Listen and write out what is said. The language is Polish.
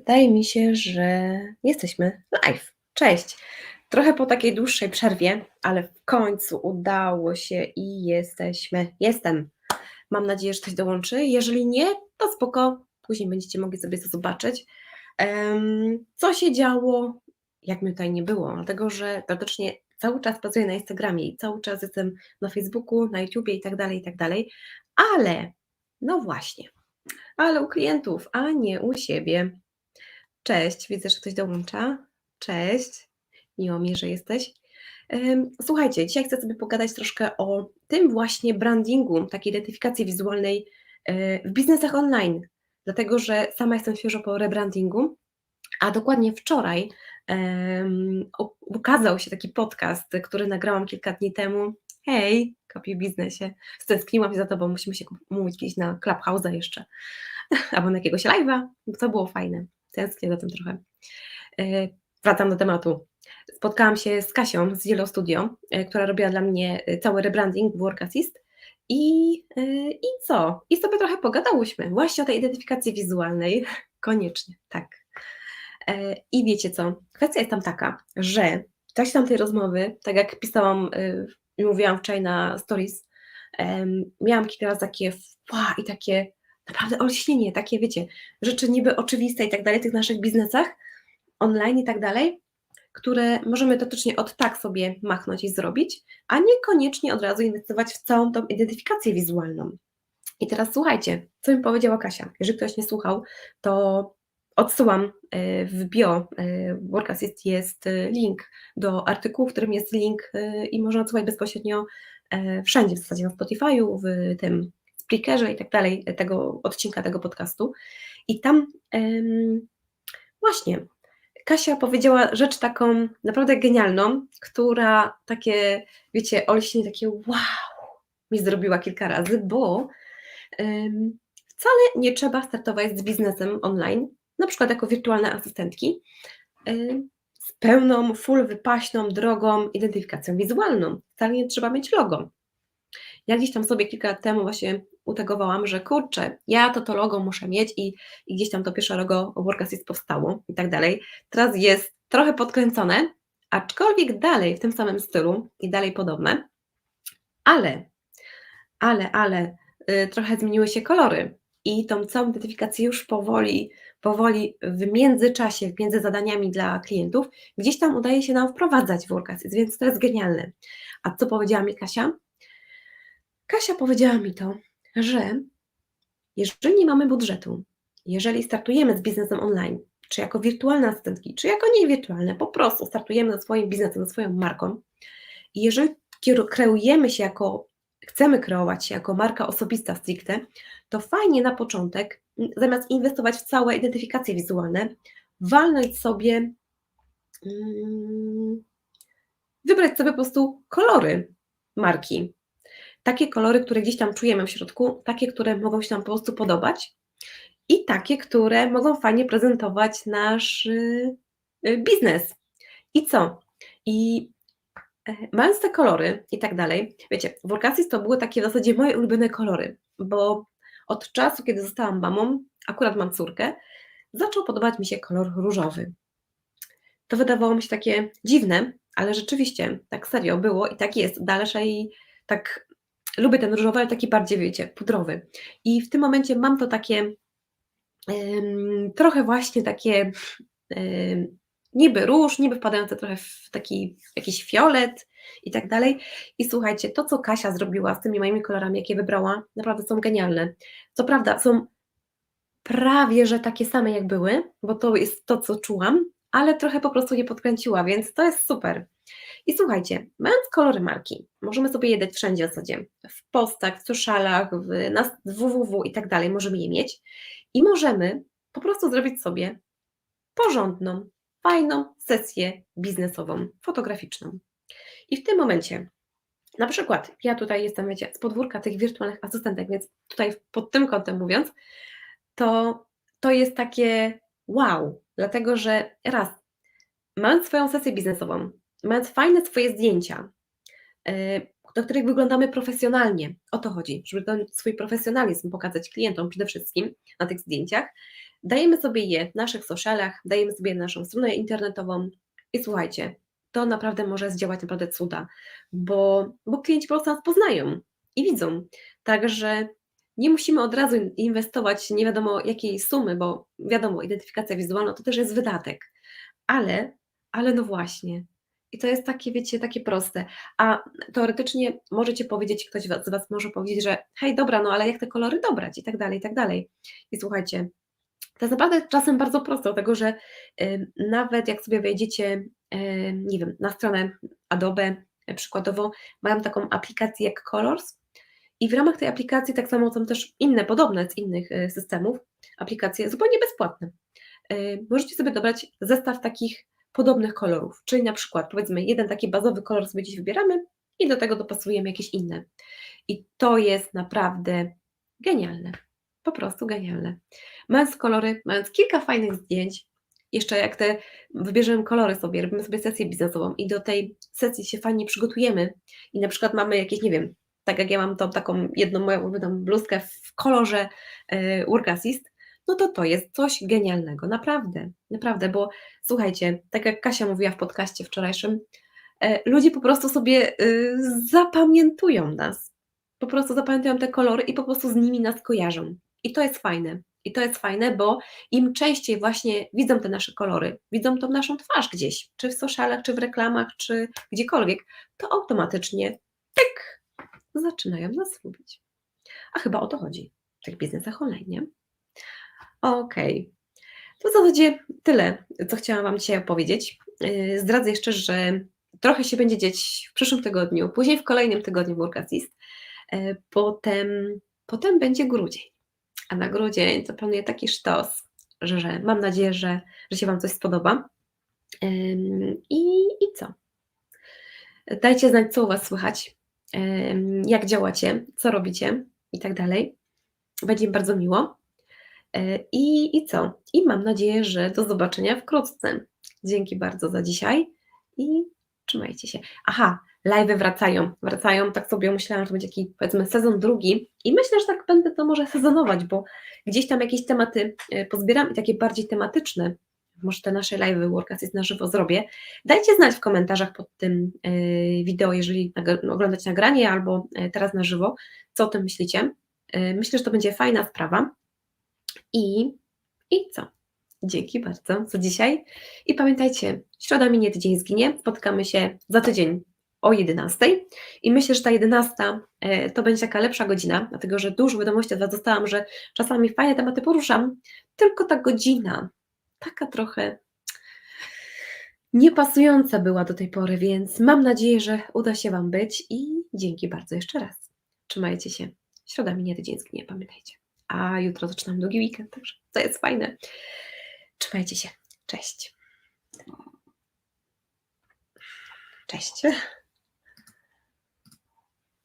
Wydaje mi się, że jesteśmy live. Cześć. Trochę po takiej dłuższej przerwie, ale w końcu udało się i jesteśmy. Jestem. Mam nadzieję, że ktoś dołączy. Jeżeli nie, to spoko. Później będziecie mogli sobie to zobaczyć. Um, co się działo, jak mnie tutaj nie było, dlatego że praktycznie cały czas pracuję na Instagramie i cały czas jestem na Facebooku, na YouTubie i tak dalej, i tak dalej, ale no właśnie, ale u klientów, a nie u siebie. Cześć, widzę, że ktoś dołącza. Cześć, miło mi, że jesteś. Słuchajcie, dzisiaj chcę sobie pogadać troszkę o tym właśnie brandingu, takiej identyfikacji wizualnej e, w biznesach online, dlatego że sama jestem świeżo po rebrandingu, a dokładnie wczoraj um, ukazał się taki podcast, który nagrałam kilka dni temu. Hej, kopię biznesie. Stęskniłam się za to, bo musimy się mówić kiedyś na Clubhouse'a jeszcze, albo na jakiegoś live'a, to było fajne. Tęsknię za tym trochę. E, wracam do tematu. Spotkałam się z Kasią z Yellow Studio, e, która robiła dla mnie e, cały rebranding w Work Assist. I, I co? I sobie trochę pogadałyśmy właśnie o tej identyfikacji wizualnej. Koniecznie, tak. I wiecie co? Kwestia jest tam taka, że w trakcie tamtej rozmowy, tak jak pisałam i mówiłam wczoraj na stories, miałam kilka razy takie i takie naprawdę olśnienie, takie wiecie, rzeczy niby oczywiste i tak dalej tych naszych biznesach online i tak dalej, które możemy totalnie od tak sobie machnąć i zrobić, a niekoniecznie od razu inwestować w całą tą identyfikację wizualną. I teraz słuchajcie, co mi powiedziała Kasia. Jeżeli ktoś nie słuchał, to odsyłam e, w bio e, Work Assist jest e, link do artykułu, w którym jest link i można odsłuchać bezpośrednio wszędzie, w zasadzie na Spotify'u, w tym Spreakerze i tak dalej, tego odcinka tego podcastu. I tam właśnie Kasia powiedziała rzecz taką naprawdę genialną, która takie, wiecie, olśnie takie wow mi zrobiła kilka razy, bo wcale nie trzeba startować z biznesem online, na przykład jako wirtualne asystentki, z pełną, full wypaśną, drogą identyfikacją wizualną. Wcale nie trzeba mieć logo. Ja gdzieś tam sobie kilka lat temu właśnie utegowałam, że kurczę, ja to to logo muszę mieć i, i gdzieś tam to pierwsze logo Workasist powstało i tak dalej. Teraz jest trochę podkręcone, aczkolwiek dalej w tym samym stylu i dalej podobne, ale, ale, ale y, trochę zmieniły się kolory i tą całą identyfikację już powoli, powoli w międzyczasie, między zadaniami dla klientów, gdzieś tam udaje się nam wprowadzać w Workasist, więc to jest genialne. A co powiedziała mi Kasia? Kasia powiedziała mi to, że jeżeli mamy budżetu, jeżeli startujemy z biznesem online, czy jako wirtualne asystentki, czy jako niewirtualne, po prostu startujemy ze swoim biznesem, ze swoją marką i jeżeli kreujemy się jako, chcemy kreować się jako marka osobista stricte, to fajnie na początek, zamiast inwestować w całe identyfikacje wizualne, walnąć sobie, mm, wybrać sobie po prostu kolory marki, takie kolory, które gdzieś tam czujemy w środku, takie, które mogą się nam po prostu podobać i takie, które mogą fajnie prezentować nasz y, y, biznes. I co? I e, mając te kolory i tak dalej, wiecie, w Orkasis to były takie w zasadzie moje ulubione kolory, bo od czasu, kiedy zostałam mamą, akurat mam córkę, zaczął podobać mi się kolor różowy. To wydawało mi się takie dziwne, ale rzeczywiście tak serio było i tak jest. Dalej tak lubię ten różowy, ale taki bardziej, wiecie, pudrowy. I w tym momencie mam to takie trochę właśnie takie niby róż, niby wpadające trochę w taki jakiś fiolet i tak dalej. I słuchajcie, to co Kasia zrobiła z tymi moimi kolorami, jakie wybrała, naprawdę są genialne. Co prawda są prawie, że takie same jak były, bo to jest to, co czułam, ale trochę po prostu je podkręciła, więc to jest super. I słuchajcie, mając kolory marki, możemy sobie je dać wszędzie w zasadzie, w postach, w socialach, w, na www i tak dalej, możemy je mieć. I możemy po prostu zrobić sobie porządną, fajną sesję biznesową, fotograficzną. I w tym momencie, na przykład, ja tutaj jestem, wiecie, z podwórka tych wirtualnych asystentek, więc tutaj pod tym kątem mówiąc, to, to jest takie wow, dlatego że raz, mając swoją sesję biznesową, mając fajne swoje zdjęcia, e, do których wyglądamy profesjonalnie. O to chodzi, żeby ten swój profesjonalizm pokazać klientom przede wszystkim na tych zdjęciach. Dajemy sobie je w naszych socialach, dajemy sobie naszą stronę internetową i słuchajcie, to naprawdę może zdziałać naprawdę cuda, bo, bo klienci po prostu nas poznają i widzą. Także nie musimy od razu inwestować nie wiadomo jakiej sumy, bo wiadomo, identyfikacja wizualna to też jest wydatek, ale, ale no właśnie. I to jest takie, wiecie, takie proste. A teoretycznie możecie powiedzieć, ktoś z Was może powiedzieć, że hej, dobra, no ale jak te kolory dobrać i tak dalej, i tak dalej. I słuchajcie, to jest naprawdę czasem bardzo proste, dlatego że y, nawet jak sobie wejdziecie, y, nie wiem, na stronę Adobe, y, przykładowo, mają taką aplikację jak Colors i w ramach tej aplikacji tak samo są też inne, podobne z innych y, systemów, aplikacje zupełnie bezpłatne. Y, możecie sobie dobrać zestaw takich podobnych kolorów, czyli na przykład powiedzmy jeden taki bazowy kolor sobie dziś wybieramy i do tego dopasujemy jakieś inne. I to jest naprawdę genialne. Po prostu genialne. Mając kolory, mając kilka fajnych zdjęć, jeszcze jak te wybierzemy kolory sobie, robimy sobie sesję biznesową i do tej sesji się fajnie przygotujemy i na przykład mamy jakieś, nie wiem, tak jak ja mam tą taką jedną moją ulubioną bluzkę w kolorze Assist, no to to jest coś genialnego, naprawdę, naprawdę, bo słuchajcie, tak jak Kasia mówiła w podcaście wczorajszym, e, ludzie po prostu sobie y, zapamiętują nas, po prostu zapamiętują te kolory i po prostu z nimi nas kojarzą. I to jest fajne. I to jest fajne, bo im częściej właśnie widzą te nasze kolory, widzą tą naszą twarz gdzieś, czy w socialach, czy w reklamach, czy gdziekolwiek, to automatycznie tak zaczynają nas lubić. A chyba o to chodzi w tych biznesach online, nie? Okej. To w zasadzie tyle, co chciałam Wam dzisiaj opowiedzieć. Yy, zdradzę jeszcze, że trochę się będzie dziać w przyszłym tygodniu, później w kolejnym tygodniu Work Assist. Yy, potem, potem będzie grudzień. A na grudzień to planuję taki sztos, że, że mam nadzieję, że, że się Wam coś spodoba. Yy, I, I co? Dajcie znać, co u Was słychać, jak działacie, co robicie i tak dalej. Będzie mi bardzo miło. E, I, I co? I mam nadzieję, że do zobaczenia wkrótce. Dzięki bardzo za dzisiaj i trzymajcie się. Aha, live wracają. Wracają, tak sobie myślałam, że będzie taki powiedzmy sezon drugi i myślę, że tak będę to może sezonować, bo gdzieś tam jakieś tematy e, pozbieram i takie bardziej tematyczne. Może te nasze live jest na żywo zrobię. Dajcie znać w komentarzach pod tym e, wideo, jeżeli oglądacie nagranie albo teraz na żywo, co o tym myślicie. Myślę, że to będzie fajna sprawa. I, I co? Dzięki bardzo za dzisiaj. I pamiętajcie, środa minie, tydzień zginie. Spotkamy się za tydzień o 11. I myślę, że ta 11 e, to będzie taka lepsza godzina, dlatego że dużo wiadomości od Was dostałam, że czasami fajne tematy poruszam, tylko ta godzina taka trochę niepasująca była do tej pory, więc mam nadzieję, że uda się Wam być i dzięki bardzo jeszcze raz. Trzymajcie się. Środa minie, tydzień zginie, pamiętajcie a jutro zaczynam długi weekend, także to jest fajne. Trzymajcie się. Cześć. Cześć.